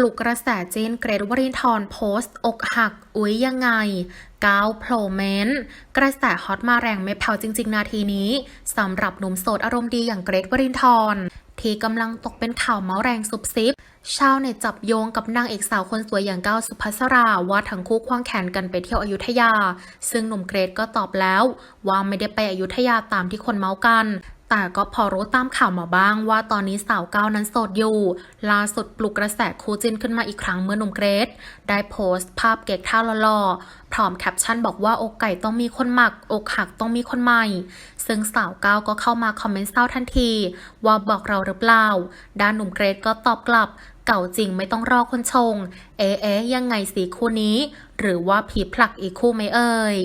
ปลุกกระแสจีนเกรดวรินทร์โพสต์ อกหัก อุ๊ยยังไงก้าวโผล่เมนกระแสฮอตมาแรงไม่แผ่วจริง ๆ นาทีนี้สำหรับหนุ่มโสดอารมณ์ดีอย่างเกรดวรินทร์ที่กำลังตกเป็นข่าวเมาส์แรงสุบซิบชาวเน็ตจับโยงกับนางเอกสาวคนสวยอย่างก้าวสุภัสราว่าทั้งคู่ควงแขนกันไปเที่ยวอยุธยา ซึ่งหนุ่มเกรดก็ตอบแล้ว ว่าไม่ได้ไปอยุธยาตามที่คนเมาส์กัน แต่ก็พอรู้ตามข่าวมาบ้างว่าตอนนี้สาวก้าวนั้นโสดอยู่ ล่าสุดปลุกกระแสคู่จิ้นขึ้นมาอีกครั้งเมื่อหนุ่มเกรดได้โพสต์ภาพเก๊กท่าหล่อๆพร้อมแคปชั่นบอกว่าอกไก่ต้องมีคนหมัก อกหักต้องมีคนใหม่ ซึ่งสาวก้าวก็เข้ามาคอมเมนต์เศร้าทันที ว่าบอกเราหรือเปล่า ด้านหนุ่มเกรดก็ตอบกลับเก่าจริงไม่ต้องรอคนชงเอ๊ะเอ๊ะยังไงสีคู่นี้ หรือว่าผีผลักอีกคู่ไหมเอ่ย